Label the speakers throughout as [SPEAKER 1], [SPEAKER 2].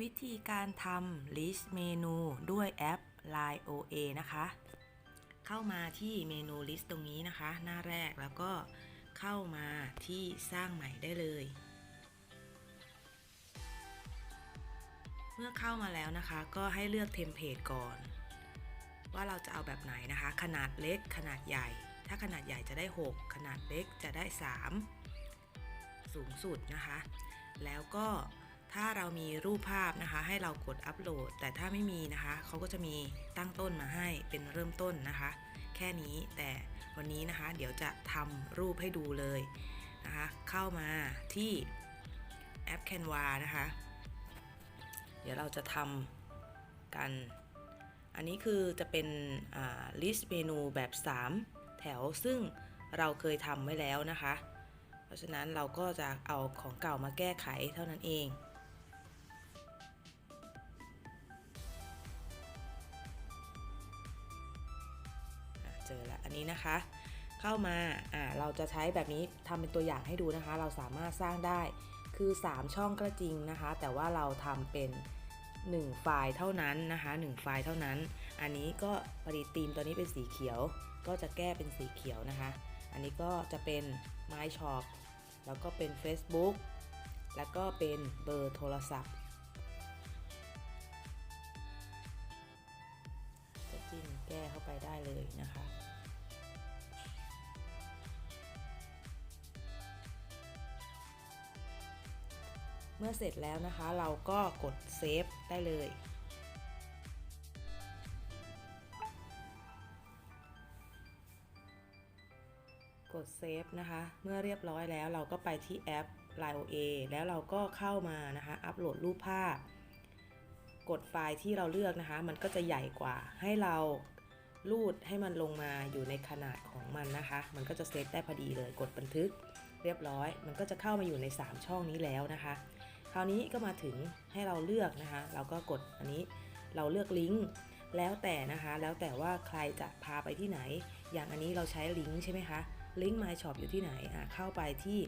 [SPEAKER 1] วิธีการทำ list เมนูด้วยแอป Line OA นะคะ เข้ามาที่เมนู list ตรงนี้นะคะ หน้าแรกแล้วก็เข้ามาที่สร้างใหม่ได้เลย เมื่อเข้ามาแล้วนะคะ ก็ให้เลือกเทมเพลตก่อน ว่าเราจะเอาแบบไหนนะคะ ขนาดเล็กขนาดใหญ่ ถ้าขนาดใหญ่จะได้ 6 ขนาดเล็กจะได้ 3 สูงสุดนะคะ แล้วก็ ถ้าเรามีรูปภาพนะคะ ให้เรากดอัปโหลด แต่ถ้าไม่มีนะคะ เขาก็จะมีตั้งต้นมาให้เป็นเริ่มต้นนะคะ แค่นี้แต่วันนี้นะคะ เดี๋ยวจะทำรูปให้ดูเลยนะคะ เข้ามาที่แอป Canva นะคะ เดี๋ยวเราจะทำกัน อันนี้คือจะเป็นลิสต์เมนูแบบ 3 แถวซึ่งเราเคยทำไว้แล้วนะคะ เพราะฉะนั้นเราก็จะเอาของเก่ามาแก้ไขเท่านั้นเอง เจอแล้วอันนี้นะคะ เข้ามาอ่าเราจะใช้แบบนี้ทำเป็นตัวอย่างให้ดูนะคะ เราสามารถสร้างได้คือ 3 ช่องก็จริงนะคะ แต่ว่าเราทำเป็น 1 ไฟล์เท่านั้นนะคะ1ไฟล์เท่านั้น อันนี้ก็ปริธีมตัวนี้เป็นสีเขียว ก็จะแก้เป็นสีเขียวนะคะ อันนี้ก็จะเป็น My Shop แล้วก็เป็น Facebook แล้วก็เป็นเบอร์โทรศัพท์ก็จิ้มแก้เข้าไปได้เลยนะคะ เมื่อเสร็จแล้วนะคะ เราก็กดเซฟได้เลย กดเซฟนะคะ เมื่อเรียบร้อยแล้วเราก็ไปที่แอป Line OA แล้วเราก็เข้ามานะคะ อัปโหลดรูปภาพ กดไฟล์ที่เราเลือกนะคะ มันก็จะใหญ่กว่าให้เราลูดให้มันลงมาอยู่ในขนาดของมันนะคะ มันก็จะเซตได้พอดีเลย กดบันทึกเรียบร้อย มันก็จะเข้ามาอยู่ใน 3 ช่องนี้แล้วนะคะ คราวนี้ก็มาถึงให้เราเลือกนะคะ เราก็กดอันนี้เราเลือกลิงก์แล้วแต่นะคะ แล้วแต่ว่าใครจะพาไปที่ไหน อย่างอันนี้เราใช้ลิงก์ใช่ไหมคะลิงก์ My Shop อยู่ที่ไหนอะเข้าไปที่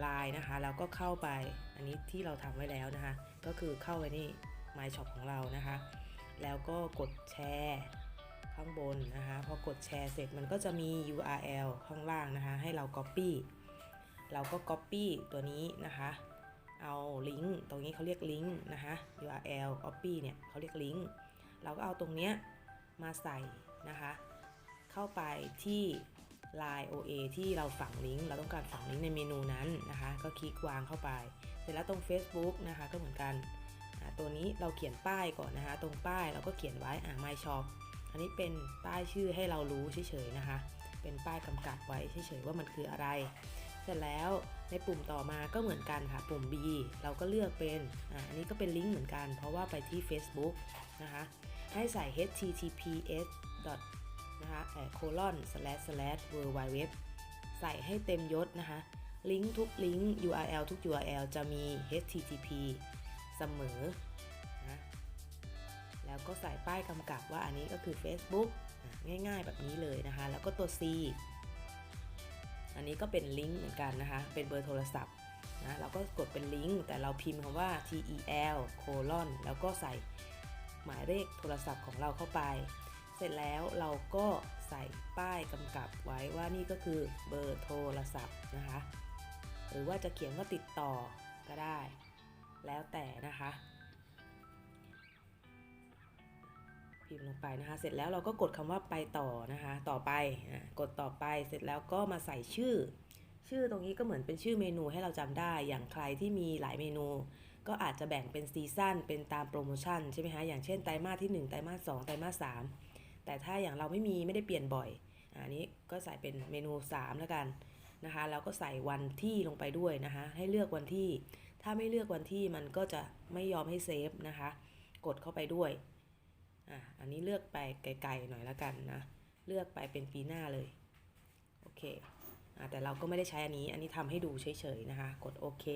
[SPEAKER 1] ไลน์นะคะแล้วก็เข้าไปอันนี้ที่เราทำไว้แล้วนะคะ ก็คือเข้าไปนี่ My Shop ของเรานะคะ แล้วก็กดแชร์ข้างบนนะคะพอกดแชร์เสร็จมันก็จะมี URL ข้างล่างนะคะ ให้เรา Copy เราก็ Copy ตัวนี้นะคะ เอาลิงก์ตรงนี้เขาเรียกลิงก์นะคะ URL copy เนี่ยเขาเรียกลิงก์เราก็เอาตรงเนี้ยมาใส่นะคะ เข้าไปที่ Line OA ที่เราฝังลิงก์เราต้องการฝังลิงก์ในเมนูนั้นนะคะ ก็คลิกวางเข้าไป เสร็จแล้วตรง Facebook นะคะก็เหมือนกันตัวนี้เราเขียนป้ายก่อนนะคะ ตรงป้ายเราก็เขียนไว้อ่า My Shop อันนี้เป็นป้ายชื่อให้เรารู้เฉยๆนะคะ เป็นป้ายกำกับไว้เฉยๆว่ามันคืออะไร สร็จแล้วในปุ่มต่อมาก็เหมือนกันค่ะ ปุ่ม B เราก็เลือกเป็นอ่าอันนี้ก็เป็นลิงก์เหมือนกัน เพราะว่าไปที่ Facebook นะคะให้ใส่ https นะคะโคลอน slash slash w w w ใส่ให้เต็มยศนะคะ ลิงก์ทุกลิงก์ URL ทุก URL จะมี http เสมอนะแล้วก็ใส่ป้ายกำกับว่าอันนี้ก็คือ Facebook ง่ายๆแบบนี้เลยนะคะ แล้วก็ตัว C อันนี้ก็เป็นลิงก์เหมือนกันนะคะ เป็นเบอร์โทรศัพท์นะเราก็กดเป็นลิงก์แต่เราพิมพ์คำว่า tel colon แล้วก็ใส่หมายเลขโทรศัพท์ของเราเข้าไป เสร็จแล้วเราก็ใส่ป้ายกำกับไว้ว่านี่ก็คือเบอร์โทรศัพท์นะคะ หรือว่าจะเขียนว่าติดต่อก็ได้ แล้วแต่นะคะ พิมพ์ลงไปนะคะ เสร็จแล้วเราก็กดคำว่าไปต่อนะคะ ต่อไปนะกดต่อไปเสร็จแล้วก็มาใส่ชื่อ ชื่อตรงนี้ก็เหมือนเป็นชื่อเมนูให้เราจำได้ อย่างใครที่มีหลายเมนู ก็อาจจะแบ่งเป็นซีซั่นเป็นตามโปรโมชั่นใช่ไหมคะอย่างเช่นไตรมาสที่ 1 ไตรมาส2ไตรมาส3แต่ถ้าอย่างเราไม่มีไม่ได้เปลี่ยนบ่อยอันนี้ก็ใส่เป็นเมนู 3 แล้วกันนะคะแล้วก็ใส่วันที่ลงไปด้วยนะคะให้เลือกวันที่ ถ้าไม่เลือกวันที่มันก็จะไม่ยอมให้เซฟนะคะ กดเข้าไปด้วย อะอันนี้เลือกไปไกลๆหน่อยแล้วกันนะ เลือกไปเป็นปีหน้าเลย โอเคอะแต่เราก็ไม่ได้ใช้อันนี้ อันนี้ทำให้ดูเฉยๆนะคะ กดโอเค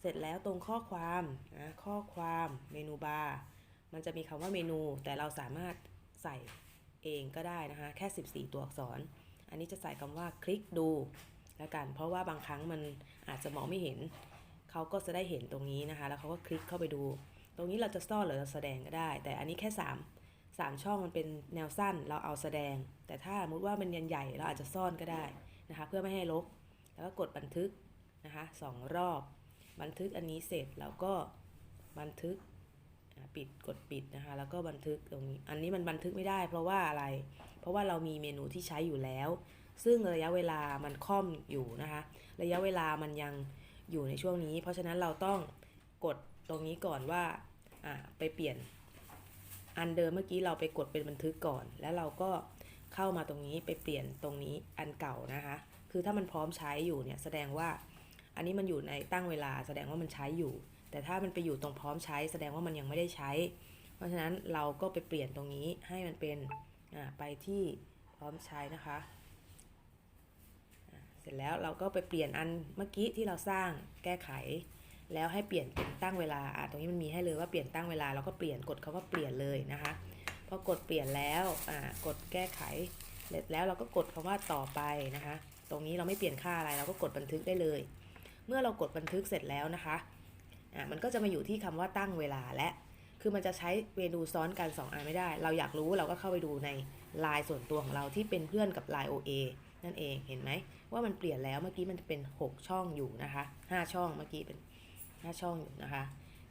[SPEAKER 1] เสร็จแล้วตรงข้อความนะข้อความเมนูบาร์มันจะมีคำว่าเมนู แต่เราสามารถใส่เองก็ได้นะคะ แค่ 14 ตัวอักษร อันนี้จะใส่คำว่าคลิกดูแล้วกัน เพราะว่าบางครั้งมันอาจจะมองไม่เห็น เขาก็จะได้เห็นตรงนี้นะคะ แล้วเขาก็คลิกเข้าไปดู ตรงนี้เราจะซ่อนหรือเราแสดงก็ได้ แต่อันนี้แค่3 3ช่องมันเป็นแนวสั้นเราเอาแสดง แต่ถ้าสมมติว่ามันยันใหญ่เราอาจจะซ่อนก็ได้นะคะ เพื่อไม่ให้รกแล้วก็กดบันทึกนะคะสองรอบ บันทึกอันนี้เสร็จแล้วก็บันทึกปิดกดปิดนะคะ แล้วก็บันทึกตรงนี้อันนี้มันบันทึกไม่ได้เพราะว่าอะไร เพราะว่าเรามีเมนูที่ใช้อยู่แล้ว ซึ่งระยะเวลามันค่อมอยู่นะคะ ระยะเวลามันยังอยู่ในช่วงนี้ เพราะฉะนั้นเราต้องกด ตรงนี้ก่อนว่าอ่าไปเปลี่ยนอันเดิมเมื่อกี้เราไปกดเป็นบันทึกก่อน แล้วเราก็เข้ามาตรงนี้ไปเปลี่ยนตรงนี้อันเก่านะคะ คือถ้ามันพร้อมใช้อยู่เนี่ยแสดงว่าอันนี้มันอยู่ในตั้งเวลาแสดงว่ามันใช้อยู่ แต่ถ้ามันไปอยู่ตรงพร้อมใช้ แสดงว่ามันยังไม่ได้ใช้ เพราะฉะนั้นเราก็ไปเปลี่ยนตรงนี้ให้มันเป็นไปที่พร้อมใช้นะคะ เสร็จแล้วเราก็ไปเปลี่ยนอันเมื่อกี้ที่เราสร้างแก้ไข แล้วให้เปลี่ยนเป็นตั้งเวลาอะตรงนี้มันมีให้เลยว่าเปลี่ยนตั้งเวลาเราก็เปลี่ยนกดเขาว่าเปลี่ยนเลยนะคะพอกดเปลี่ยนแล้วอ่ากดแก้ไขเสร็จแล้วเราก็กดคำว่าต่อไปนะคะ ตรงนี้เราไม่เปลี่ยนค่าอะไรเราก็กดบันทึกได้เลย เมื่อเรากดบันทึกเสร็จแล้วนะคะอะมันก็จะมาอยู่ที่คำว่าตั้งเวลาและคือมันจะใช้เมนูซ้อนกัน 2อันไม่ได้ เราอยากรู้เราก็เข้าไปดูในลน์ส่วนตัวของเราที่เป็นเพื่อนกับ Line OA นั่นเองเห็นไหมว่ามันเปลี่ยนแล้วเมื่อกี้มันเป็น 6 ช่องอยู่นะคะ 5 ช่องเมื่อกี้เป็น 5 ช่องอยู่นะคะ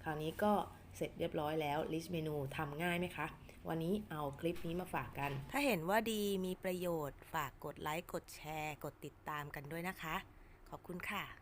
[SPEAKER 1] คราวนี้ก็เสร็จเรียบร้อยแล้วลิสต์เมนูทำง่ายไหมคะ วันนี้เอาคลิปนี้มาฝากกัน
[SPEAKER 2] ถ้าเห็นว่าดีมีประโยชน์ฝากกดไลค์ กดแชร์ กดติดตามกันด้วยนะคะ ขอบคุณค่ะ